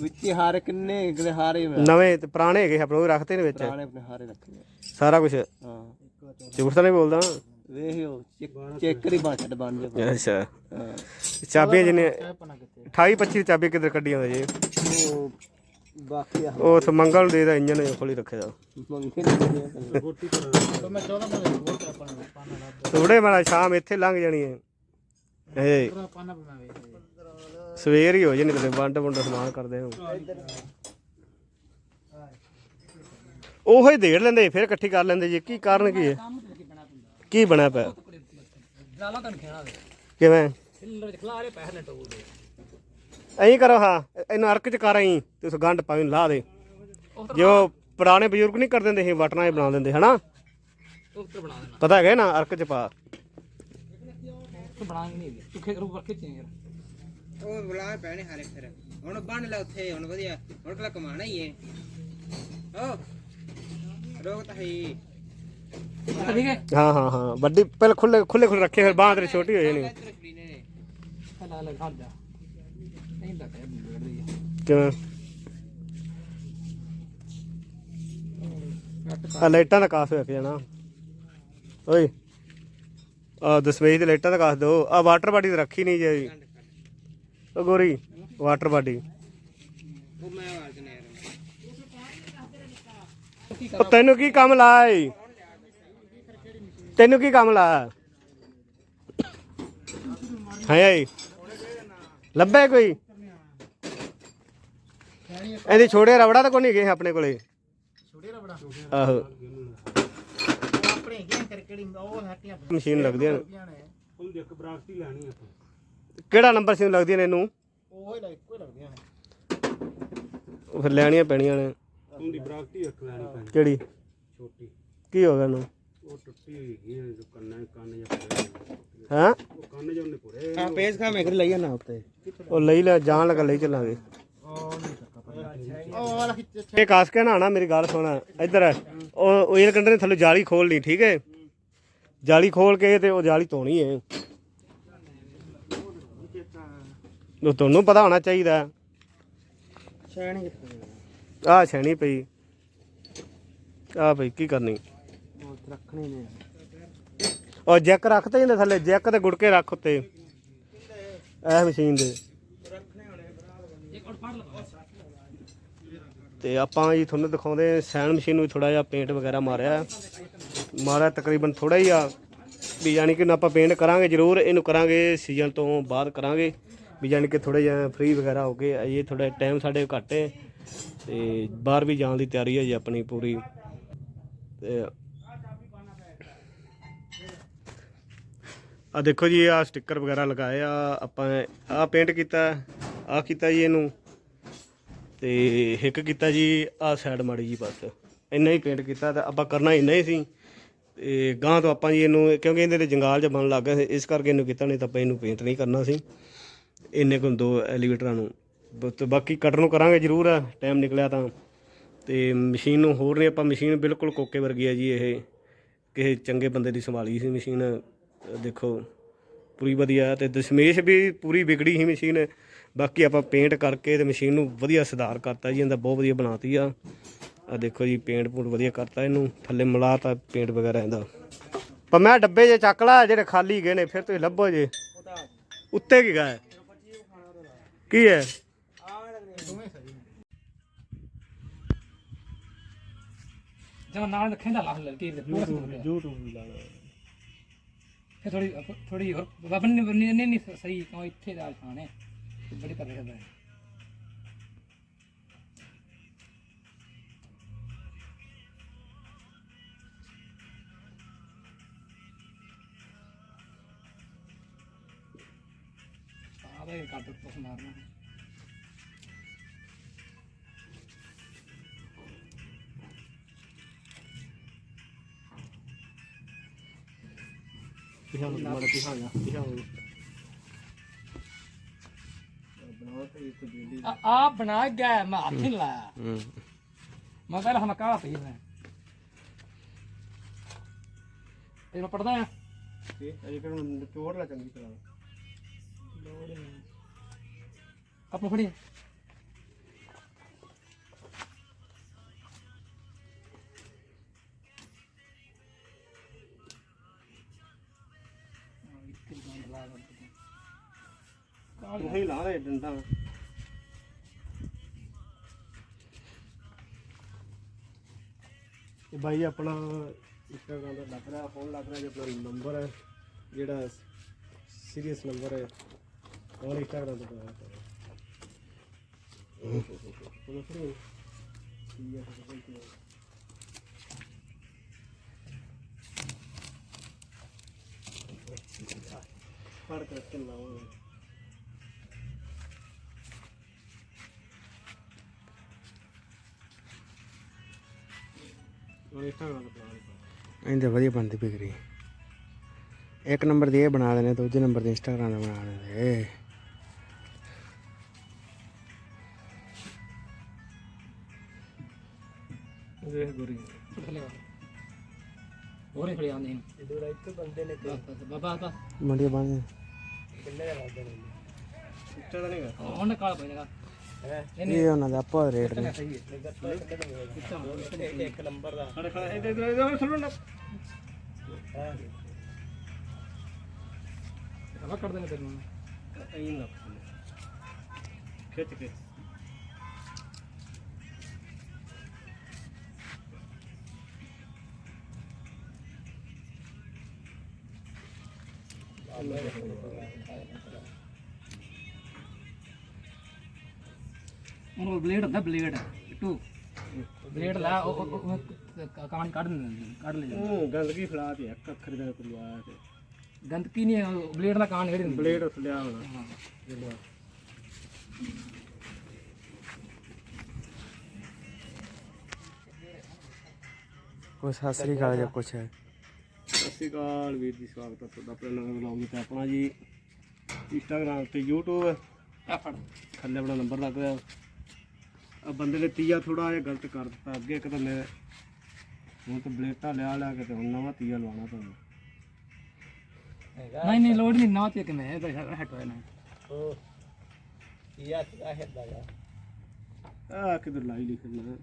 ਵਿੱਚ ਹਾਰੇ ਕਿੰਨੇ ਕਿਤੇ ਹਾਰੇ
ਨਵੇਂ ਤੇ ਪੁਰਾਣੇ ਹੈਗੇ ਆਪਣੇ ਉਹ ਵੀ ਰੱਖਦੇ ਨੇ ਵਿੱਚ।
ਪੁਰਾਣੇ ਆਪਣੇ ਹਾਰੇ ਰੱਖੇ
ਸਾਰਾ ਕੁਝ
ਹਾਂ।
ਤਾਂ ਨਹੀਂ ਬੋਲਦਾ।
ਵੇਖਿਓ ਚੈੱਕ ਕਰੀ ਬਣ ਛੱਡ ਬਣ ਜਾ
ਅੱਛਾ।
ਹਾਂ।
ਚਾਬੀਆਂ ਜਿਹਨੇ
ਪਨਾ ਕਿਤੇ
28 25 ਚਾਬੀ ਕਿੱਧਰ ਕੱਢੀਆਂ ਹੋਈਆਂ ਜੀ?
ਉਹ ਬਾਕੀ ਆ।
ਉਹ ਉੱਥੇ ਮੰਗਲ ਨੂੰ ਦੇਦਾ ਇੰਜਨ ਖੋਲੀ ਰੱਖਿਆ ਦਾ
ਮੰਗੇ ਨਹੀਂ ਰੋਟੀ ਪਰ ਮੈਂ 14 ਵਜੇ ਬੋਲ ਕੇ ਪਾਣਾ ਪਾਣਾ
ਥੋੜੇ ਮਾੜਾ ਸ਼ਾਮ ਇੱਥੇ ਲੰਘ ਜਾਣੀ ਹੈ। ਸਵੇਰ ਹੀ ਹੋ ਜਾਣੀ ਤੇ ਵੰਡ ਵੰਡ ਸਮਾਨ ਕਰਦੇ ਹੋ। ਉਹੋ ਹੀ ਦੇੜ ਲੈਂਦੇ ਫਿਰ ਇਕੱਠੀ ਕਰ ਲੈਂਦੇ ਜੀ ਕੀ ਕਾਰਨ ਕੀ ਹੈ? ਕੀ ਬਣਿਆ ਪਿਆ?
ਲਾਲਾ ਤਾਂ ਖੇਣਾ ਦੇ
ਕਿਵੇਂ?
ਹਿੱਲਰ ਚ ਖਲਾਰੇ ਪੈਸੇ ਨੇ ਟੋਲ ਦੇ।
ਐਂ ਕਰੋ ਹਾਂ ਇਹਨੂੰ ਅਰਕ ਚ ਕਰ ਆਈ ਤੇ ਉਸ ਗੰਢ ਪਾਵੇਂ ਲਾ ਦੇ। ਜੋ ਪੁਰਾਣੇ ਬਜ਼ੁਰਗ ਨਹੀਂ ਕਰ ਦਿੰਦੇ ਸੀ ਵਟਣਾ ਹੀ ਬਣਾ ਦਿੰਦੇ ਹਨਾ?
ਉੱਤਰ ਬਣਾ ਦੇਣਾ।
ਪਤਾ ਹੈਗਾ ਨਾ ਅਰਕ ਚ ਪਾ।
ਤੂੰ ਨਹੀਂ ਤੂੰ ਖੇਤ ਰੂਪ ਰੱਖੇ ਚੀਜ਼ ਯਾਰ
ਉਹ ਬੁਲਾ ਪੈਣੇ ਹਾਰੇ ਫਿਰ। ਹੁਣ ਬੰਨ ਲੈ ਉੱਥੇ ਹੁਣ ਵਧੀਆ ਹੁਣ ਕਲਾ ਕਮਾਣਾ ਹੀ ਏ। ਓ ਰੋਗ ਤਾਂ ਹੈ ਹੀ।
ਠੀਕ ਹੈ?
ਹਾਂ ਹਾਂ ਹਾਂ। ਵੱਡੀ ਪਹਿਲ ਖੁੱਲੇ ਖੁੱਲੇ ਖੁੱਲੇ ਰੱਖੇ ਫਿਰ ਬਾਂਹ ਤੇਰੀ ਛੋਟੀ ਹੋ ਜਾਣੀ।
ਇੱਧਰ ਖੜੀ ਨੇ
ਲਾ ਲਾ ਖਾ ਜਾ। ਨਹੀਂ ਦਾ ਕਹਿ ਬਿਗੜਦੀ ਹੈ
ਕਿਵੇਂ? ਆ ਲਾਈਟਾਂ ਦਾ ਕਾਫ ਰੱਖ ਜਾਣਾ। ਓਏ ਆ ਦਸਵੇਜ ਦੇ ਲਾਈਟਾਂ ਦਾ ਕਾਸ ਦੋ। ਆ ਵਾਟਰ ਬਾਡੀ ਤੇ ਰੱਖੀ ਨਹੀਂ ਜੀ। ਓ ਗੋਰੀ ਵਾਟਰ ਬਾਡੀ।
ਉਹ
ਤੈਨੂੰ ਕੀ ਕੰਮ ਲਾਈ ਤੈਨੂੰ ਕੀ ਕੰਮ ਲਾਇਆ ਹੈ ਆਈ ਲੱਭੇ ਕੋਈ? ਇਹਦੀ ਛੋੜੇ ਰਬੜਾ ਤਾਂ ਕੋਈ ਨਹੀਂ ਗਏ ਆਪਣੇ ਕੋਲੇ।
ਛੋਟੇ ਰਬੜਾ?
ਆਹੋ।
ਆਪਣੇ ਕੀ ਕਰ ਕਿਹੜੀ ਉਹ ਹੱਟੀਆਂ
ਮਸ਼ੀਨ ਲੱਗਦੀਆਂ ਨੇ।
ਦੇਖ ਬਰਾਕਤੀ ਲੈਣੀ
ਕਿਹੜਾ ਨੰਬਰ ਸੀ ਲੱਗਦੀਆਂ ਨੇ ਇਹਨੂੰ?
ਉਹ ਹੀ ਲੱਗ ਕੋਈ ਲੱਗਦੀਆਂ ਨੇ।
ਉਹ ਫਿਰ ਲੈਣੀਆਂ ਪੈਣੀਆਂ ਨੇ।
ਉਹਦੀ ਬਰਾਕਤੀ ਰੱਖ ਲੈਣੀ ਪੈਣੀ।
ਕਿਹੜੀ?
ਛੋਟੀ।
ਕੀ ਹੋ ਗਿਆ ਇਹਨੂੰ?
ਉਹ ਟੁੱਟੀ ਹੋਈ ਹੈ ਜੋ ਕੰਨਾਂ ਕੰਨ ਜਾਂ ਪੂਰੇ
ਹਾਂ?
ਉਹ ਕੰਨ ਜਾਂ ਉਹਨੇ ਪੂਰੇ
ਹਾਂ ਪੇਜ ਖਾ ਮੈਂ ਕਰ ਲਈਆ ਨਾ ਉੱਤੇ।
ਉਹ ਲਈ ਲੈ ਜਾਣ ਲੱਗਾ ਲਈ ਚੱਲਾਂਗੇ। ਇਹ ਕਾਸ ਕੇ ਨਾ ਨਾ ਮੇਰੀ ਗੱਲ ਸੁਣ। ਇੱਧਰ ਉਹ ਓਇਲ ਕੰਡੇ ਥੱਲੇ ਜਾਲੀ ਖੋਲਣੀ ਠੀਕ ਹੈ? ਜਾਲੀ ਖੋਲ ਕੇ ਤੇ ਉਹ ਜਾਲੀ ਧੋਣੀ ਹੈ। ਉਹ ਤੁਹਾਨੂੰ ਪਤਾ ਹੋਣਾ ਚਾਹੀਦਾ।
ਛਾਣੀ
ਆਹ ਛੈਣੀ ਪਈ। ਆ ਭਈ ਕੀ ਕਰਨੀ?
ਰੱਖਣੇ ਨੇ।
ਉਹ ਜੈਕ ਰੱਖ ਤੇ ਜਾਂਦੇ ਥੱਲੇ, ਜੈਕ ਤੇ ਗੁੜਕੇ ਰੱਖ ਉੱਤੇ। ਇਹ ਮਸ਼ੀਨ ਦੇ। ਤੇ ਆਪਾਂ ਜੀ ਤੁਹਾਨੂੰ ਦਿਖਾਉਂਦੇ ਸੈਨ ਮਸ਼ੀਨ ਨੂੰ ਵੀ ਥੋੜਾ ਜਿਹਾ ਪੇਂਟ ਵਗੈਰਾ ਮਾਰਿਆ। ਮਾਰਿਆ ਤਕਰੀਬਨ ਥੋੜਾ ਹੀ ਆ, ਵੀ ਯਾਨੀ ਕਿ ਹੁਣ ਆਪਾਂ ਪੇਂਟ ਕਰਾਂਗੇ ਜ਼ਰੂਰ, ਇਹਨੂੰ ਕਰਾਂਗੇ ਸੀਜ਼ਨ ਤੋਂ ਬਾਅਦ ਕਰਾਂਗੇ। ਵੀ ਯਾਨੀ ਕਿ ਥੋੜੇ ਜਿਹਾ ਫ੍ਰੀ ਵਗੈਰਾ ਹੋ ਕੇ ਇਹ ਥੋੜਾ ਟਾਈਮ ਸਾਡੇ ਘੱਟ ਹੈ। ਤੇ ਬਾਹਰ ਵੀ ਜਾਣ ਦੀ ਤਿਆਰੀ ਹੈ ਜੀ ਆਪਣੀ ਪੂਰੀ। ਤੇ ਆ ਦੇਖੋ ਜੀ ਆ ਸਟicker ਵਗੈਰਾ ਲਗਾਏ ਆ, ਆਪਾਂ ਆ ਪੇਂਟ ਕੀਤਾ ਆ ਕੀਤਾ ਜੀ ਇਹਨੂੰ। ਤੇ ਹਿੱਕ ਕੀਤਾ ਜੀ ਆ ਸਾਈਡ ਮਾੜੀ ਜੀ ਬਸ। ਇੰਨਾ ਹੀ ਪੇਂਟ ਕੀਤਾ ਤਾਂ ਆਪਾਂ ਕਰਨਾ ਇੰਨਾ ਹੀ ਸੀ। ਤੇ ਗਾਂ ਤੋਂ ਆਪਾਂ ਜੀ ਇਹਨੂੰ, ਕਿਉਂਕਿ ਇਹਦੇ ਤੇ ਜੰਗਾਲ ਜਿਹਾ ਬਣਨ ਲੱਗ ਗਿਆ ਸੀ, ਇਸ ਕਰਕੇ ਇਹਨੂੰ ਕੀਤਾ, ਨਹੀਂ ਤਾਂ ਆਪਾਂ ਇਹਨੂੰ ਪੇਂਟ ਨਹੀਂ ਕਰਨਾ ਸੀ। ਇੰਨੇ ਕੁ ਦੋ ਐਲੀਵੇਟਰਾਂ ਨੂੰ। ਤੇ ਬਾਕੀ ਕਟਰ ਨੂੰ ਕਰਾਂਗੇ ਜ਼ਰੂਰ ਟਾਈਮ ਨਿਕਲਿਆ ਤਾਂ। ਤੇ ਮਸ਼ੀਨ ਨੂੰ ਹੋਰ ਨਹੀਂ, ਆਪਾਂ ਮਸ਼ੀਨ ਬਿਲਕੁਲ ਕੋਕੇ ਵਰਗੀ ਆ ਜੀ ਇਹ। ਕਿਸੇ ਚੰਗੇ ਬੰਦੇ ਦੀ ਸੰਭਾਲੀ ਸੀ ਮਸ਼ੀਨ ਦੇਖੋ ਪੂਰੀ ਵਧੀਆ ਤੇ ਦਸ਼ਮੇਸ਼ ਵੀ ਪੂਰੀ ਵਿਗੜੀ ਸੀ ਮਸ਼ੀਨ। ਬਾਕੀ ਆਪਾਂ ਪੇਂਟ ਕਰਕੇ ਤੇ ਮਸ਼ੀਨ ਨੂੰ ਵਧੀਆ ਸੁਧਾਰ ਕਰਤਾ ਜੀ ਇਹਦਾ ਬਹੁਤ ਵਧੀਆ ਬਣਾਤੀ ਆ। ਆ ਦੇਖੋ ਜੀ ਪੇਂਟ ਪੂਟ ਵਧੀਆ ਕਰਤਾ ਇਹਨੂੰ ਥੱਲੇ ਮਿਲਾਤਾ ਪੇਂਟ ਵਗੈਰਾ ਇਹਦਾ। ਪਰ ਮੈਂ ਡੱਬੇ ਜੇ ਚੱਕ ਲਾ ਜਿਹੜੇ ਖਾਲੀ ਗਏ ਨੇ ਫਿਰ ਤੁਸੀਂ ਲੱਭੋ ਜੇ। ਉੱਤੇ ਕੀ ਗਾ ਕੀ ਹੈ?
ਜਦ ਨਾਲ ਰੱਖੇਂਦਾ ਲਾ ਲਲਕੀ ਦੇ ਪੂਰਾ
YouTube ਵੀ ਲਾਣਾ
ਫਿਰ ਥੋੜੀ ਥੋੜੀ ਹੋਰ ਬਾਬਨ ਨੇ ਨਹੀਂ ਨਹੀਂ ਨਹੀਂ ਸਹੀ, ਕਿਉਂ ਇੱਥੇ ਦਾ ਖਾਣੇ ਬੜੀ ਕਰ ਰਿਹਾ ਹੈ। ਆਵੇ ਕੱਟ ਪੁੱਛ ਮਾਰਨਾ
ਪਿਛਾ ਮਾੜਾ ਪਿਛਾ ਜਾ ਪਿਛਾ
ਆ ਆ ਬਣਾ ਗਿਆ ਮੈਂ ਹੱਥ ਨਹੀਂ ਲਾਇਆ।
ਹੂੰ
ਮੈਂ ਕਹਿੰਦਾ ਹਮ ਕਾਲਾ ਪਈ ਮੈਂ ਇਹ ਮੈਂ ਪੜਦਾ ਆ
ਇਹ ਅਜੇ ਕਿਹਨੂੰ ਨਿਚੋੜ ਲਾ ਚੰਗੀ ਤਰ੍ਹਾਂ।
ਕੱਪ ਨੂੰ ਫੜੀ।
ਲਾ ਦੇ ਇਹ ਬਾਈ ਆਪਣਾ ਇੰਸਟਾਗ੍ਰਾਮ ਦਾ ਲੱਗ ਰਿਹਾ ਫੋਨ ਲੱਗ ਰਿਹਾ ਜੀ ਆਪਣਾ ਨੰਬਰ ਹੈ, ਜਿਹੜਾ ਸੀਰੀਅਸ ਨੰਬਰ ਹੈ ਔਰ ਇੰਸਟਾਗ੍ਰਾਮ ਤੇ ਪਾਇਆ ਹੋਇਆ ਉਹ ਫਿਰ ਫੜ ਕੇ ਰੱਖਣ ਲਾਵਾਂਗੇ ਔਰ ਇੰਸਟਾਗ੍ਰਾਮ ਤੇ ਪਾਇਆ
ਇਹਦੇ ਵਧੀਆ ਬਣਦੀ ਬਿਗਰੀ ਇੱਕ ਨੰਬਰ ਦੀ ਇਹ ਬਣਾ ਦੇਣੇ ਦੂਜੇ ਨੰਬਰ ਦੀ ਇੰਸਟਾਗ੍ਰਾਮ ਦਾ ਬਣਾ ਦੇਣੇ
ਦੇਖ ਗੁਰੀ।
ਹੋਰ ਨਹੀਂ ਖੜੀ ਆਉਂਦੀ
ਇਹਦੇ ਨਾਲ ਇੱਕ ਬੰਦੇ ਨੇ ਤੇ।
ਬਾਬਾ ਬਾਬਾ
ਮੰਡੀਆਂ ਬੰਦ
ਕਿੰਨੇ ਦਾ ਲੱਗਦਾ ਨੇ ਉੱਚਾ ਤਾਂ ਨਹੀਂਗਾ
ਉਹਨੇ ਕਾਲ
ਹੈ
ਇਹ ਉਹਨਾਂ ਦਾ ਆਪੋ ਰੇਟ ਨੇ
ਸਹੀ ਹੈ
ਗੱਤਾ ਕਿੰਨੇ ਦਾ ਹੋਏਗਾ ਇੱਕ ਨੰਬਰ ਦਾ ਖੜੇ ਖੜੇ ਇਹਦੇ ਇਧਰ ਇਧਰ ਸੁਣੋ ਨਾ ਹੈ
ਬਾਬਾ ਕੱਢ ਦੇਣੇ ਤੈਨੂੰ
ਐਂ ਨਾ ਖਿੱਚ ਕੇ
ਉਹ ਬਲੇਡ ਹੁੰਦਾ ਬਲੇਡ ਟੂ ਬਲੇਡ ਲਾ ਉਹ ਉਹ- ਕੱਢ ਲੈ ਕੱਢ ਲੈ
ਉਹ ਗੰਦਗੀ ਫੜਾ ਤੇ ਇੱਕ ਅੱਖਰ ਦਾ ਕੋਈ ਆਇਆ ਤੇ।
ਗੰਦਗੀ ਨਹੀਂ ਬਲੇਡ ਦਾ ਕਾਣ ਜਿਹੜੀ ਹੁੰਦੀ
ਬਲੇਡ ਉਸ ਲਿਆ ਹੋਣਾ।
ਹਾਂ।
ਕੋਈ ਸਤਿ ਸ੍ਰੀ ਅਕਾਲ ਜਾਂ ਕੁਛ ਹੈ?
ਸਤਿ ਸ਼੍ਰੀ ਅਕਾਲ ਵੀਰ ਜੀ ਸਵਾਗਤ ਹੈ ਤੁਹਾਡਾ ਆਪਣੇ ਨਵੇਂ ਵਲੌਗ ਵਿੱਚ ਆਪਣਾ ਜੀ। ਇੰਸਟਾਗ੍ਰਾਮ ਤੇ YouTube ਥੱਲੇ ਆਪਣਾ ਨੰਬਰ ਲੱਗ ਰਿਹਾ। ਆ ਬੰਦੇ ਨੇ ਤੀਆ ਥੋੜਾ ਜਿਹਾ ਗਲਤ ਕਰ ਦਿੱਤਾ। ਅੱਗੇ ਇੱਕ ਤਾਂ ਮੈਂ ਹੁਣ ਤਾਂ ਬਲੇਟਾ ਲਿਆ ਲਿਆ ਕੇ ਤੇ ਹੁਣ ਨਵਾਂ ਤੀਆ ਲਵਾਉਣਾ ਤੁਹਾਨੂੰ।
ਨਹੀਂ ਨਹੀਂ ਲੋੜ ਨਹੀਂ ਨਾ ਤੇ ਕਿ ਮੈਂ ਤਾਂ ਹਟ ਹੋਇਆ ਨਾ
ਆ ਕਿਧਰ ਲਾਈ ਲਿਖਣਾ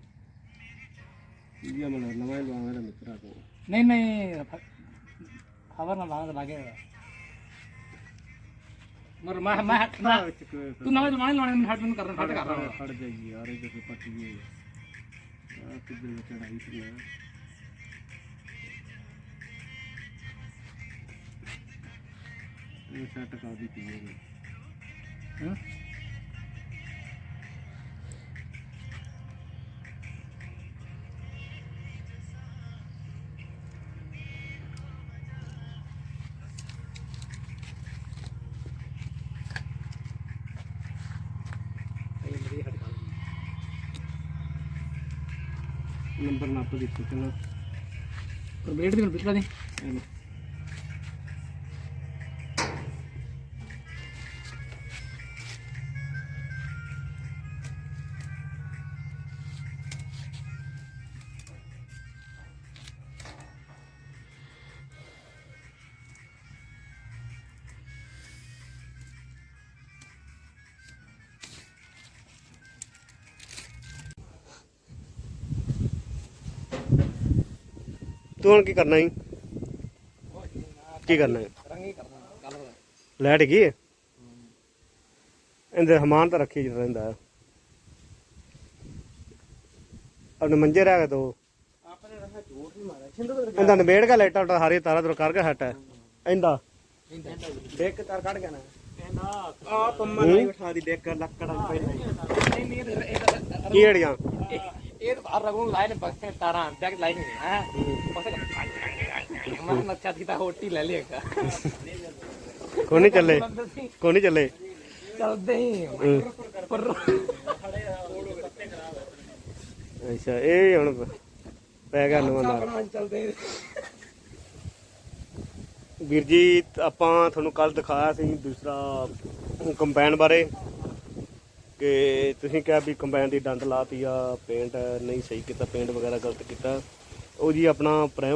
ਤੀਆ ਮੈਂ ਨਵਾਂ ਲਵਾਉਣਾ ਮੇਰਾ ਮਿੱਤਰਾ ਤੋਂ
ਨਹੀਂ ਨਹੀਂ ਖਬਰ ਨਾ ਲਾਣਾ ਲੱਗੇ ਮਰ ਮੈਂ ਮੈਂ ਹਟ
ਕੋਈ
ਤੂੰ ਨਵੇਂ ਜਮਾਨੇ ਲਾਉਣੇ ਮੈਨੂੰ ਹਟ ਮੈਨੂੰ ਕਰਨਾ ਹਟ ਕਰ। ਰਹਾ
ਖੜ ਜਾਈ ਯਾਰ ਇਹ ਕੋਈ ਪੱਟੀ ਹੈ ਆ। ਕਿਧਰ ਚੜਾਈ ਸੀ ਨਾ ਇਹ ਸੈੱਟ ਕਰ ਦਿੱਤੀ ਹੈ
ਹਾਂ?
ਨੰਬਰ ਨੱਪ ਦਿੱਤੇ ਚਲੋ ਤੂੰ ਹੁਣ ਕੀ ਕਰਨਾ ਹੈ ਕੀ ਕਰਨਾ ਹੈ?
ਰੰਗੀ ਕਰਨਾ ਕੱਲ
ਲਾਈਟ ਗਈ ਹੈ? ਇਹਦੇ ਹਮਾਨ ਤਾਂ ਰੱਖੀ ਜਿਹੜਾ ਰਹਿੰਦਾ ਆਪਣੇ ਮੰਜੇ ਰਹਿ ਗਏ ਦੋ। ਇਹਦਾ ਨਿਬੇੜ ਕੇ ਲਾਈਟਾਂ ਉਟਾ ਹਾਰੀ ਤਾਰਾ ਦਰ ਕਰਕੇ ਹਟ ਹੈ। ਇਹਦਾ।
ਦੇਖ ਤਾਰ ਕੱਢ ਗਿਆ ਨਾ
ਆ ਪੰਮਾ ਨਹੀਂ
ਉਠਾ ਦੀ ਦੇਖ ਲੱਕੜ ਪਹਿਲਾਂ
ਨਹੀਂ ਨਹੀਂ
ਕੀ ਏੜੀਆਂ
ਇਹ ਬਾਹਰ ਰਗੋਂ ਲਾਈਨ ਬਕਸੇ ਤਾਰਾਂ ਬੈਕ ਲਾਈਨ ਹੈ ਮੈਂ ਨੱਚਾ ਦੀ ਤਾਂ ਹੋਟੀ ਲੈ ਲਿਆ
ਕੋਈ ਨਹੀਂ ਚੱਲੇ ਕੋਈ ਨਹੀਂ ਚੱਲੇ
ਚੱਲਦੇ ਹੀ
ਹੂੰ।
ਪਰ
ਅੱਛਾ ਇਹ ਹੁਣ ਪੈ ਗਿਆ ਨਵਾਂ ਨਾਲ
ਆਪਣਾ ਚੱਲਦੇ
ਵੀਰ ਜੀ ਆਪਾਂ ਤੁਹਾਨੂੰ ਕੱਲ ਦਿਖਾਇਆ ਸੀ ਦੂਸਰਾ ਕੰਬਾਈਨ ਬਾਰੇ ਕਿ ਤੁਸੀਂ ਕਿਹਾ ਵੀ ਕੰਬਾਈਨ ਦੀ ਡੰਡ ਲਾਤੀ ਆ ਪੇਂਟ ਨਹੀਂ ਸਹੀ ਕੀਤਾ ਪੇਂਟ ਵਗੈਰਾ ਗਲਤ ਕੀਤਾ। ਉਹ ਜੀ ਆਪਣਾ ਪ੍ਰਾਈਮ